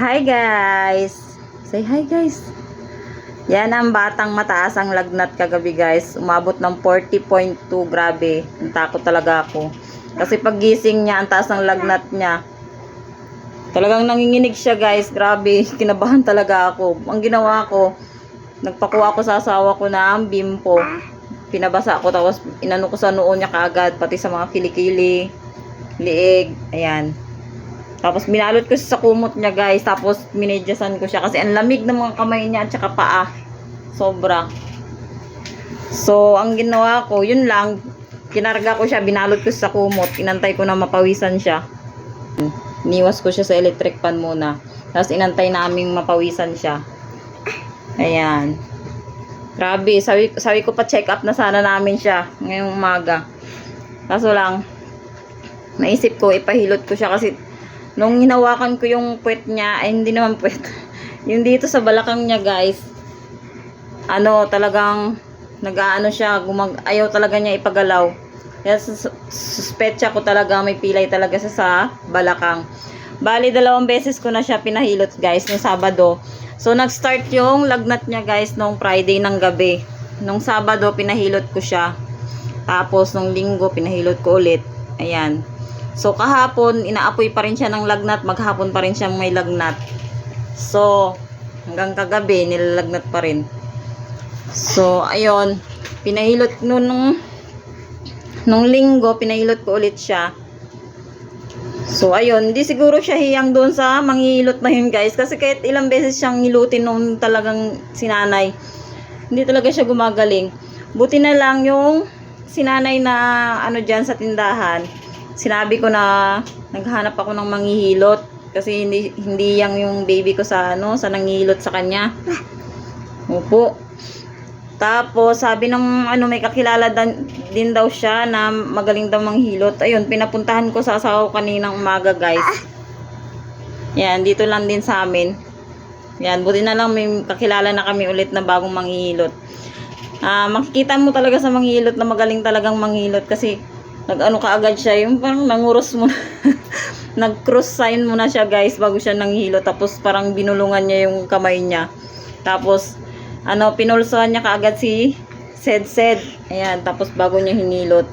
Hi guys! Say hi guys! Yan ang batang mataas ang lagnat kagabi guys. Umabot ng 40.2. Grabe. Natakot talaga ako. Kasi paggising niya, ang taas ng lagnat niya. Talagang nanginginig siya guys. Grabe. Kinabahan talaga ako. Ang ginawa ko, nagpakuha ko sa asawa ko ng bimpo. Pinabasa ko tapos inano ko sa noo niya kaagad. Pati sa mga kilikili, liig. Ayan. Tapos binalot ko sa kumot niya guys. Tapos minedyasan ko siya kasi ang lamig ng mga kamay niya at saka paa. Sobra. So, ang ginawa ko, yun lang. Kinarga ko siya, binalot ko sa kumot. Inantay ko na mapawisan siya. Niwas ko siya sa electric pan muna. Tapos inantay naming mapawisan siya. Ayan. Grabe, sabi, sabi ko pa check up na sana namin siya ngayong umaga. Kaso lang, naisip ko, ipahilot ko siya kasi nung hinawakan ko yung puwet niya, ay hindi naman puwet. yung dito sa balakang niya guys, ano talagang nag-aano siya, gumag ayaw talaga niya ipagalaw. Kaya sus- suspecha ko talaga may pilay talaga siya sa balakang. Bali, dalawang beses ko na siya pinahilot guys, ng Sabado. So, nag-start yung lagnat niya guys nung Friday ng gabi. Nung Sabado, pinahilot ko siya. Tapos, nung Linggo, pinahilot ko ulit. Ayan. So, kahapon, inaapoy pa rin siya ng lagnat. Maghapon pa rin siyang may lagnat. So, hanggang kagabi, nilalagnat pa rin. So, ayun. Pinahilot nun nung, nung linggo, pinahilot ko ulit siya. So, ayun. Di siguro siya hiyang doon sa manghihilot na yun, guys. Kasi kahit ilang beses siyang hilutin nung talagang sinanay, hindi talaga siya gumagaling. Buti na lang yung sinanay na ano dyan sa tindahan, sinabi ko na naghanap ako ng manghihilot kasi hindi hindi yang yung baby ko sa ano sa nangihilot sa kanya. Opo. Tapos sabi ng ano may kakilala dan, din daw siya na magaling daw manghilot. Ayun, pinapuntahan ko sa asawa ko kaninang umaga, guys. Yan, dito lang din sa amin. Yan, buti na lang may kakilala na kami ulit na bagong manghihilot. Ah, makikita mo talaga sa manghihilot na magaling talagang manghilot kasi nag-ano ka agad siya, yung parang nanguros mo nag-cross sign muna siya guys bago siya nanghilo. Tapos parang binulungan niya yung kamay niya. Tapos ano pinulsuhan niya kaagad si Sed Sed ayan tapos bago niya hinilot.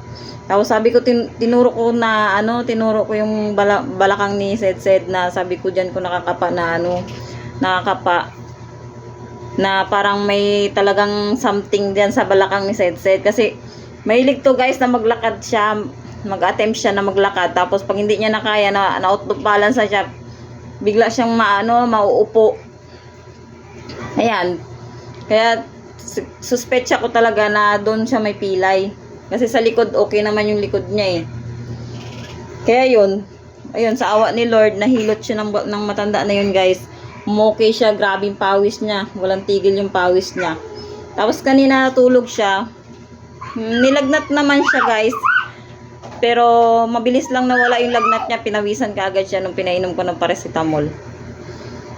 Tapos sabi ko tin- tinuro ko na ano tinuro ko yung bala- balakang ni Sed Sed na sabi ko diyan ko nakakapa na ano nakakapa na parang may talagang something diyan sa balakang ni Sed Sed kasi mahilig to guys na maglakad siya. Mag-attempt siya na maglakad. Tapos pag hindi niya na kaya na, na out of balance na siya bigla siyang maano mauupo. Ayan. Kaya su- suspecha ko talaga na doon siya may pilay. Kasi sa likod okay naman yung likod niya eh. Kaya yun. Ayun sa awa ni Lord nahilot siya ng, ng matanda na yun guys. Umokay siya grabe yung pawis niya. Walang tigil yung pawis niya. Tapos kanina natulog siya nilagnat naman siya guys. Pero mabilis lang nawala yung lagnat niya. Pinawisan ka agad siya nung pinainom ko ng paracetamol.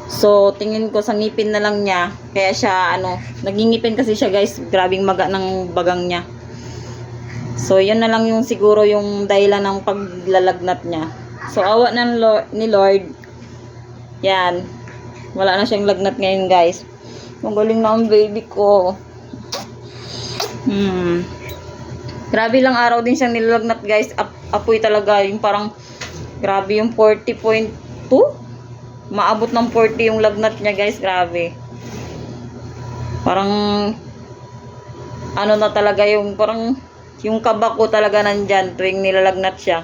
So tingin ko sa ngipin na lang niya. Kaya siya ano nagingipin kasi siya guys. Grabing maga ng bagang niya. So yun na lang yung siguro yung dahilan ng paglalagnat niya. So awa ng Lord, ni Lord. Yan. Wala na siyang lagnat ngayon guys. Ang galing na ang baby ko. Hmm Grabe lang araw din siyang nilalagnat guys. Ap apoy talaga. Yung parang, grabe yung 40.2. Maabot ng 40 yung lagnat niya guys. Grabe. Parang, ano na talaga yung, parang, yung kaba ko talaga nandyan tuwing nilalagnat siya.